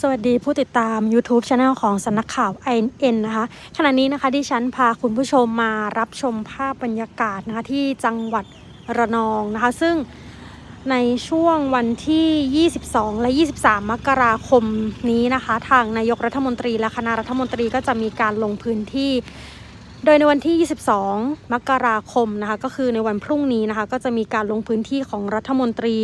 สวัสดีผู้ติดตาม YouTube Channel ของสำนักข่าว INN นะคะ ขณะนี้นะคะที่ฉันพาคุณผู้ชมมารับชมภาพบรรยากาศนะคะที่จังหวัดระนองนะคะ ซึ่งในช่วงวันที่ 22 และ 23 มกราคมนี้นะคะ ทางนายกรัฐมนตรีและคณะรัฐมนตรีก็จะมีการลงพื้นที่ โดยในวันที่ 22 มกราคมนะคะก็คือในวันพรุ่งนี้นะคะก็จะมีการลงพื้นที่ของรัฐมนตรี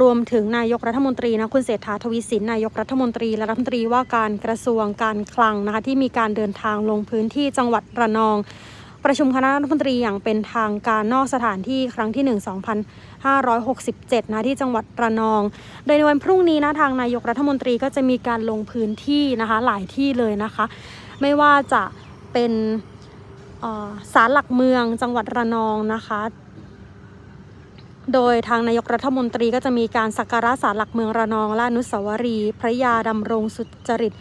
รวมถึงนายกรัฐมนตรีนะคุณเศรษฐาทวีสินนายกรัฐมนตรีและรัฐมนตรีว่าการกระทรวงการคลังนะคะที่มีการเดินทางลงพื้นที่จังหวัดระนอง ประชุมคณะรัฐมนตรีอย่างเป็นทางการนอกสถานที่ครั้งที่ 1 2567 นะที่จังหวัดระนอง โดยในวันพรุ่งนี้นะทางนายกรัฐมนตรีก็จะมีการลงพื้นที่นะคะหลายที่เลยนะคะ ไม่ว่าจะเป็น ศาลหลักเมืองจังหวัดระนองนะคะ โดยทางนายกรัฐมนตรีก็จะมีการสักการะศาลหลักเมืองระนองและอนุสาวรีย์พระยาดำรงสุจริต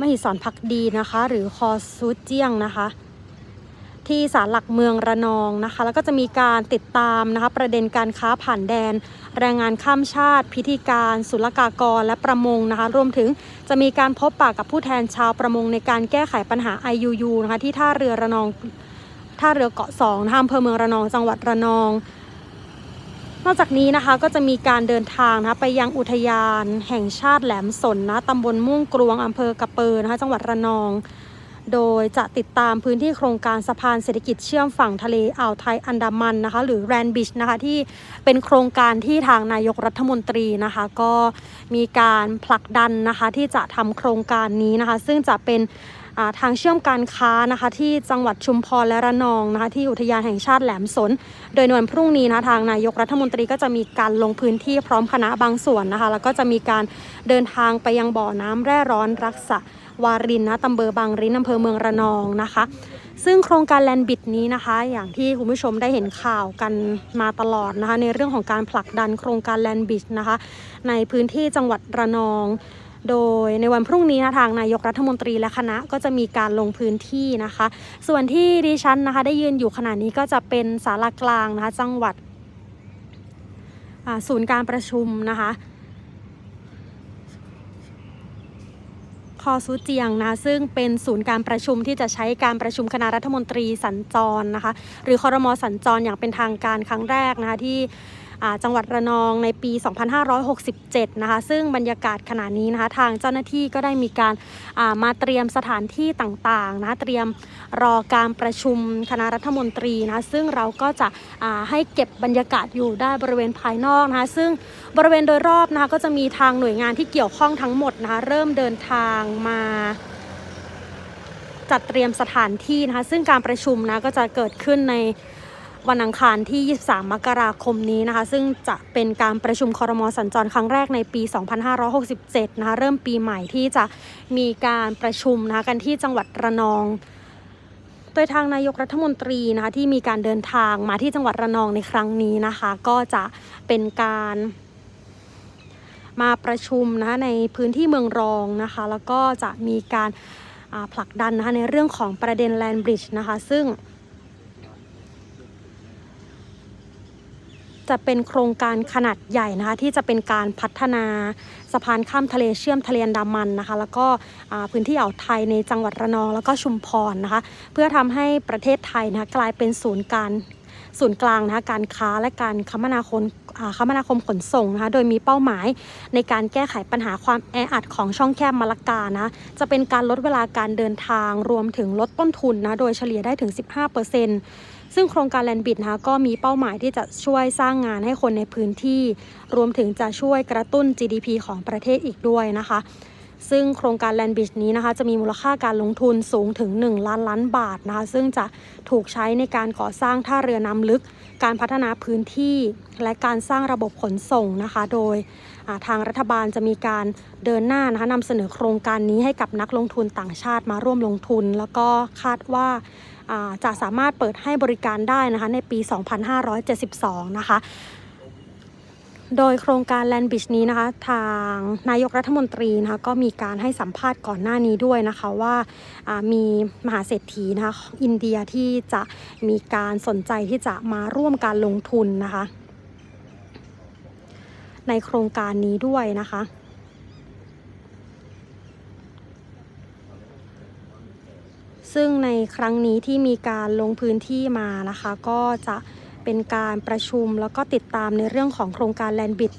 มหิศรพักดีนะคะ หรือคอสุเจียงนะคะ ที่ศาลหลักเมืองระนองนะคะ แล้วก็จะมีการติดตามนะคะประเด็นการค้าผ่านแดน แรงงานข้ามชาติ พิธีการศุลกากรและประมงนะคะ รวมถึงจะมีการพบปะกับผู้แทนชาวประมงในการแก้ไขปัญหา IUU นะคะที่ท่าเรือระนองท่าเรือเกาะสองนะคะอำเภอเมืองระนองจังหวัดระนอง นอกจากนี้นะคะก็จะมีการเดินทางนะคะไปยังอุทยาน แห่งชาติแหลมสนนะตำบลม่วงกรวงอำเภอกระเปอนะคะจังหวัดระนอง โดยจะติดตามพื้นที่โครงการสะพานเศรษฐกิจเชื่อมฝั่งทะเลอ่าวไทยอันดามันนะคะ หรือแรนบิชนะคะที่เป็นโครงการที่ทางนายกรัฐมนตรีนะคะ ก็มีการผลักดันนะคะที่จะทำโครงการนี้นะคะ ซึ่งจะเป็นทางเชื่อมการค้านะคะที่จังหวัดชุมพรและระนองนะคะที่อุทยานแห่งชาติแหลมสน โดยในวันพรุ่งนี้นะคะทางนายกรัฐมนตรีก็จะมีการลงพื้นที่พร้อมคณะบางส่วนนะคะ แล้วก็จะมีการเดินทางไปยังบ่อน้ำแร่ร้อนรักษา วารินนะตำบลบางรินอำเภอเมืองระนองนะคะ ซึ่งโครงการแลนบิดนี้นะคะ อย่างที่คุณผู้ชมได้เห็นข่าวกันมาตลอดนะคะ ในเรื่องของการผลักดันโครงการแลนบิดนะคะ ในพื้นที่จังหวัดระนอง โดยในวันพรุ่งนี้นะทางนายกรัฐมนตรีและคณะก็จะมีการลงพื้นที่นะคะ ส่วนที่ดิฉันนะคะได้ยืนอยู่ขณะนี้ก็จะเป็นศาลากลางนะคะจังหวัดศูนย์การประชุมนะคะ คอซูเจียงนะซึ่งเป็นศูนย์การประชุมที่จะใช้การประชุมคณะรัฐมนตรีสัญจรนะคะ หรือคอรมอสัญจรอย่างเป็นทางการครั้งแรกนะคะที่ จังหวัดระนองในปี 2567 นะคะ ซึ่งบรรยากาศขณะนี้นะคะ ทางเจ้าหน้าที่ก็ได้มีการามาเตรียมสถานที่ต่างๆนะเตรียมรอการประชุมคณะรัฐมนตรีนะะซึ่งเราก็จะให้เก็บบรรยากาศอยู่ได้บริเวณภายนอกนะคะซึ่งบริเวณโดยรอบนะคะก็จะมีทางหน่วยงานที่เกี่ยวข้องทั้งหมดนะคะเริ่มเดินทางมาจัดเตรียมสถานที่นะคะซึ่งการประชุมนะก็จะเกิดขึ้นใน วันอังคารที่ 23 มกราคมนี้นะคะ ซึ่งจะเป็นการประชุมคอรมอสัญจรครั้งแรกในปี 2567 นะคะ เริ่มปีใหม่ที่จะมีการประชุมนะคะกันที่จังหวัดระนอง โดยทางนายกรัฐมนตรีนะคะที่มีการเดินทางมาที่จังหวัดระนองในครั้งนี้นะคะ ก็จะเป็นการมาประชุมนะคะในพื้นที่เมืองรองนะคะ แล้วก็จะมีการผลักดันนะคะในเรื่องของประเด็นแลนบริดจ์นะคะ ซึ่ง จะเป็นโครงการขนาดใหญ่นะคะ ที่จะเป็นการพัฒนาสะพานข้ามทะเลเชื่อมทะเลอันดามันนะคะ แล้วก็พื้นที่อ่าวไทยในจังหวัดระนองแล้วก็ชุมพรนะคะ เพื่อทำให้ประเทศไทยนะคะกลายเป็นศูนย์การศูนย์กลางนะคะการค้าและการคมนาคมคมนาคมขนส่งนะคะโดยมีเป้าหมายในการแก้ไขปัญหาความแออัดของช่องแคบมะละกานะจะเป็นการลดเวลาการเดินทางรวมถึงลดต้นทุนนะโดยเฉลี่ยได้ถึง 15% ซึ่งโครงการแลนบิดนะคะก็มีเป้าหมายที่จะช่วยสร้างงานให้คนในพื้นที่ รวมถึงจะช่วยกระตุ้น GDP ของประเทศอีกด้วยนะคะ ซึ่งโครงการแลนบิชนี้นะคะจะมีมูลค่าการลงทุนสูงถึง 1 ล้านล้านบาทนะคะซึ่งจะถูกใช้ในการก่อสร้างท่าเรือน้ำลึก การพัฒนาพื้นที่ และการสร้างระบบขนส่งนะคะ โดยทางรัฐบาลจะมีการเดินหน้านะคะนำเสนอโครงการนี้ให้กับนักลงทุนต่างชาติมาร่วมลงทุน แล้วก็คาดว่า จะสามารถเปิดให้บริการได้นะคะในปี 2572 นะคะโดยโครงการ Land Bridge นี้นะคะ ทางนายกรัฐมนตรีนะคะก็มีการให้สัมภาษณ์ก่อนหน้านี้ด้วยนะคะว่ามีมหาเศรษฐีนะคะอินเดียที่จะมีการสนใจที่จะมาร่วมการลงทุนนะคะ ในโครงการนี้ด้วยนะคะ ซึ่งในครั้งนี้ที่มีการลงพื้นที่มานะคะ ก็จะเป็นการประชุมแล้วก็ติดตามในเรื่องของโครงการแลนบิด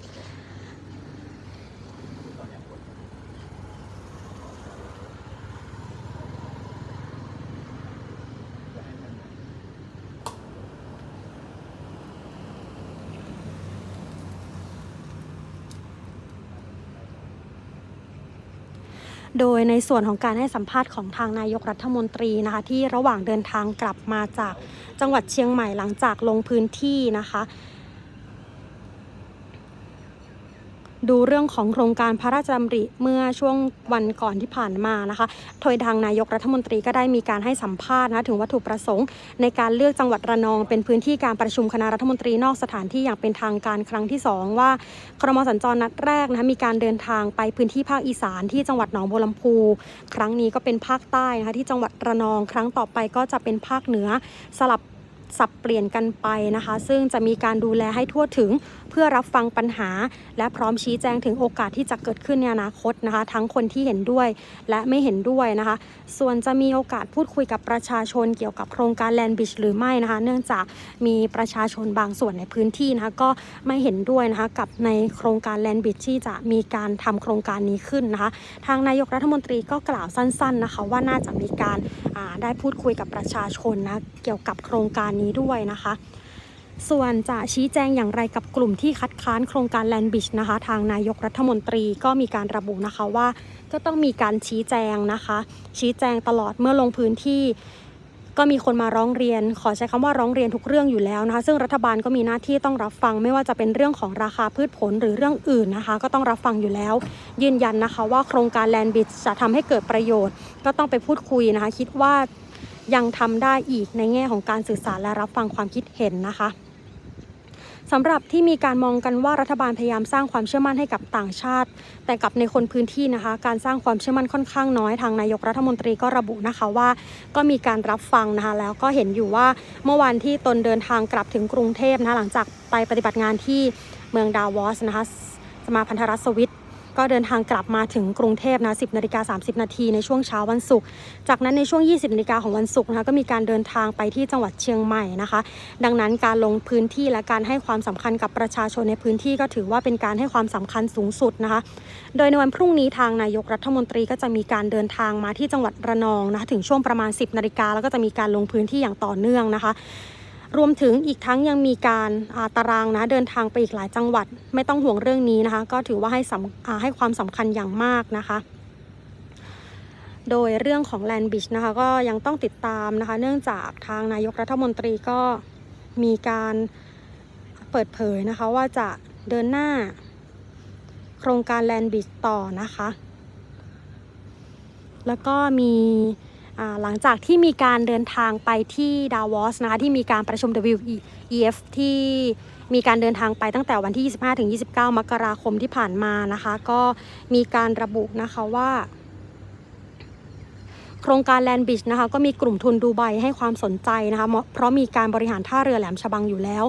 โดยในส่วนของการให้สัมภาษณ์ของทางนายกรัฐมนตรีนะคะ ที่ระหว่างเดินทางกลับมาจากจังหวัดเชียงใหม่หลังจากลงพื้นที่นะคะ ดูเรื่องของโครงการพระราชดำริเมื่อช่วงวันก่อนที่ผ่านมานะคะโดยทางนายกรัฐมนตรีก็ได้มีการให้สัมภาษณ์นะถึงวัตถุประสงค์ ในการเลือกจังหวัดระนอง เป็นพื้นที่การประชุมคณะรัฐมนตรีนอกสถานที่อย่างเป็นทางการครั้งที่ 2 ว่าครมสัญจรนัดแรกนะคะมีการเดินทางไปพื้นที่ภาคอีสานที่จังหวัดหนองบัวลำพู ครั้งนี้ก็เป็นภาคใต้นะคะที่จังหวัดระนอง ครั้งต่อไปก็จะเป็นภาคเหนือสลับ สับเปลี่ยนกันไปนะคะ ซึ่งจะมีการดูแลให้ทั่วถึงเพื่อรับฟังปัญหา และพร้อมชี้แจงถึงโอกาสที่จะเกิดขึ้นในอนาคตนะคะ ทั้งคนที่เห็นด้วยและไม่เห็นด้วยนะคะ ส่วนจะมีโอกาสพูดคุยกับประชาชนเกี่ยวกับโครงการแลนด์บิชหรือไม่นะคะ เนื่องจากมีประชาชนบางส่วนในพื้นที่นะคะก็ไม่เห็นด้วยนะคะกับในโครงการแลนด์บิชที่จะมีการทำโครงการนี้ขึ้นนะคะ ทางนายกรัฐมนตรีก็กล่าวสั้น ๆนะคะ ว่าน่าจะมีการได้พูดคุยกับประชาชนนะเกี่ยวกับโครงการนี้ด้วยนะคะ ส่วนจะชี้แจงอย่างไรกับกลุ่มที่คัดค้านโครงการแลนบิชนะคะ ทางนายกรัฐมนตรีก็มีการระบุนะคะว่า ก็ต้องมีการชี้แจงนะคะ ชี้แจงตลอดเมื่อลงพื้นที่ก็มีคนมาร้องเรียน ขอใช้คำว่าร้องเรียนทุกเรื่องอยู่แล้วนะคะ ซึ่งรัฐบาลก็มีหน้าที่ต้องรับฟัง ไม่ว่าจะเป็นเรื่องของราคาพืชผลหรือเรื่องอื่นนะคะ ก็ต้องรับฟังอยู่แล้ว ยืนยันนะคะว่าโครงการแลนบิชจะทำให้เกิดประโยชน์ ก็ต้องไปพูดคุยนะคะ คิดว่า ยังทำได้อีกในแง่ของการสื่อสารและรับฟังความคิดเห็นนะคะสำหรับที่มีการมองกันว่ารัฐบาลพยายามสร้างความเชื่อมั่นให้กับต่างชาติ แต่กับในคนพื้นที่นะคะ การสร้างความเชื่อมั่นค่อนข้างน้อยทางนายกรัฐมนตรีก็ระบุนะคะว่า ก็มีการรับฟังนะคะแล้วก็เห็นอยู่ว่าเมื่อวันที่ตนเดินทางกลับถึงกรุงเทพนะคะหลังจากไปปฏิบัติงานที่เมืองดาวอสนะคะสมาพันธรัฐสวิต ก็เดินทางกลับมาถึงกรุงเทพนะ10นาฬิกา30 นาทีในช่วงเช้าวันศุกร์จากนั้นในช่วง 20นาฬิกาของวันศุกร์นะคะก็มีการเดินทางไปที่จังหวัดเชียงใหม่นะคะ ดังนั้นการลงพื้นที่และการให้ความสำคัญกับประชาชนในพื้นที่ก็ถือว่าเป็นการให้ความสำคัญสูงสุดนะคะ โดยในวันพรุ่งนี้ทางนายกรัฐมนตรีก็จะมีการเดินทางมาที่จังหวัดระนองนะะถึงช่วงประมาณ 10นาฬิกาแล้วก็จะมีการลงพื้นที่อย่างต่อเนื่องนะคะ รวมถึงอีกทั้งยังมีการาตารางนะเดินทางไปอีกหลายจังหวัด ไม่ต้องห่วงเรื่องนี้นะคะ ก็ถือว่าให้สำอ่าให้ความสำคัญอย่างมากนะคะ โดยเรื่องของแลนบิชนะคะก็ยังต้องติดตามนะคะ เนื่องจากทางนายกรัฐมนตรีก็มีการเปิดเผยนะคะว่าจะเดินหน้าโครงการแลนบิชต่อนะคะ แล้วก็มี หลังจากที่มีการเดินทางไปที่ดาวอสนะคะที่มีการประชุม WEF ที่มีการเดินทางไปตั้งแต่วันที่ 25ถึง29 มกราคมที่ผ่านมานะคะ ก็มีการระบุนะคะว่า โครงการแลนบิชนะคะก็มีกลุ่มทุนดูไบให้ความสนใจนะคะเพราะมีการบริหารท่าเรือแหลมฉบังอยู่แล้ว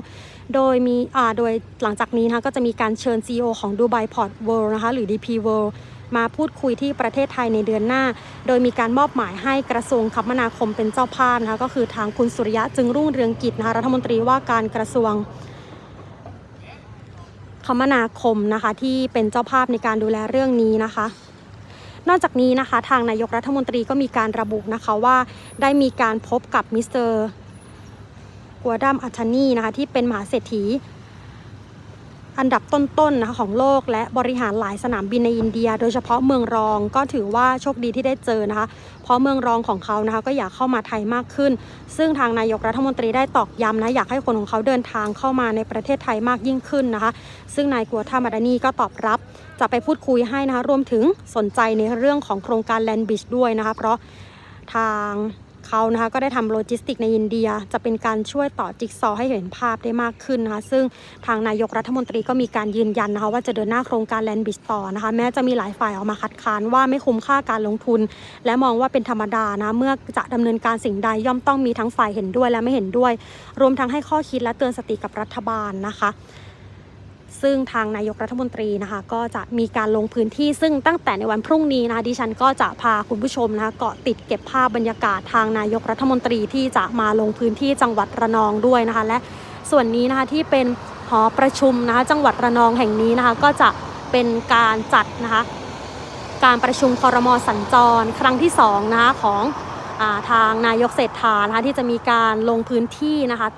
โดยมีอ่าโดยหลังจากนี้นะคะก็จะมีการเชิญ CEO ของดูไบพอร์ตเวิลด์นะคะหรือ DP World มาพูดคุยที่ประเทศไทยในเดือนหน้า โดยมีการมอบหมายให้กระทรวงคมนาคมเป็นเจ้าภาพนะคะก็คือทางคุณสุริยะจึงรุ่งเรืองกิจนะคะรัฐมนตรีว่าการกระทรวงคมนาคมนะคะที่เป็นเจ้าภาพในการดูแลเรื่องนี้นะคะ นอกจากนี้นะคะทางนายกรัฐมนตรีก็มีการระบุนะคะว่าได้มีการพบกับมิสเตอร์กัวดัมอัชนีนะคะที่เป็นมหาเศรษฐี อันดับต้นๆนะคะของโลกและบริหารหลายสนามบินในอินเดีย โดยเฉพาะเมืองรองก็ถือว่าโชคดีที่ได้เจอนะคะ เพราะเมืองรองของเขานะคะก็อยากเข้ามาไทยมากขึ้น ซึ่งทางนายกรัฐมนตรีได้ตอกย้ำนะอยากให้คนของเขาเดินทางเข้ามาในประเทศไทยมากยิ่งขึ้นนะคะ ซึ่งนายกัวทามาดานีก็ตอบรับ จะไปพูดคุยให้นะคะรวมถึงสนใจในเรื่องของโครงการแลนบิชด้วยนะคะเพราะทาง เขานะคะก็ได้ทำโลจิสติกในอินเดีย จะเป็นการช่วยต่อจิ๊กซอให้เห็นภาพได้มากขึ้นนะคะซึ่งทางนายกรัฐมนตรีก็มีการยืนยันนะคะว่าจะเดินหน้าโครงการแลนด์บิชต่อนะคะแม้จะมีหลายฝ่ายออกมาคัดค้านว่าไม่คุ้มค่าการลงทุน และมองว่าเป็นธรรมดานะเมื่อจะดำเนินการสิ่งใดย่อมต้องมีทั้งฝ่ายเห็นด้วยและไม่เห็นด้วย รวมทั้งให้ข้อคิดและเตือนสติกับรัฐบาลนะคะ ซึ่งทางนายกรัฐมนตรีนะคะ ก็จะมีการลงพื้นที่ซึ่งตั้งแต่ในวันพรุ่งนี้นะดิฉันก็จะพาคุณผู้ชมนะคะเกาะติดเก็บภาพบรรยากาศทางนายกรัฐมนตรีที่จะมาลงพื้นที่จังหวัดระนองด้วยนะคะ และส่วนนี้นะคะที่เป็นหอประชุมนะคะจังหวัดระนองแห่งนี้นะคะก็จะเป็นการจัดนะคะการประชุมคอรมอสัญจร ครั้งที่2นะคะของอาทางนายกเศรษฐานะคะที่จะมีการลงพื้นที่นะคะ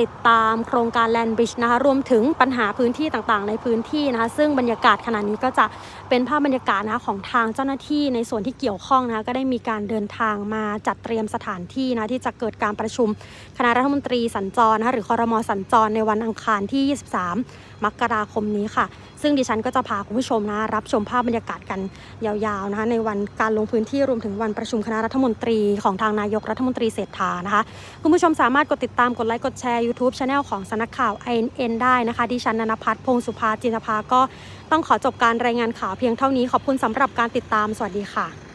ติดตามโครงการแลนบริดจ์นะคะรวมถึงปัญหาพื้นที่ต่างๆ ในพื้นที่นะคะ ซึ่งบรรยากาศขณะนี้ก็จะเป็นภาพบรรยากาศนะคะของทางเจ้าหน้าที่ในส่วนที่เกี่ยวข้องนะคะก็ได้มีการเดินทางมาจัดเตรียมสถานที่นะที่จะเกิดการประชุมคณะรัฐมนตรีสัญจรนะคะหรือคอรมอสัญจรในวันอังคารที่ 23 มกราคมนี้ค่ะ ซึ่งดิฉันก็จะพาคุณผู้ชมนะรับชมภาพบรรยากาศกันยาวๆนะคะในวันการลงพื้นที่รวมถึงวันประชุมคณะรัฐมนตรีของทางนายกรัฐมนตรีเศรษฐานะคะคุณผู้ชมสามารถกดติดตามกดไลค์กดแชร์ YouTube c h anel ของสนักข่าว INN ได้นะคะดิฉันนนพัฒน์พงศ์สุภาจินภาก็ต้องขอจบการรายงานข่าวเพียงเท่านี้ขอบคุณสำหรับการติดตามสวัสดีค่ะ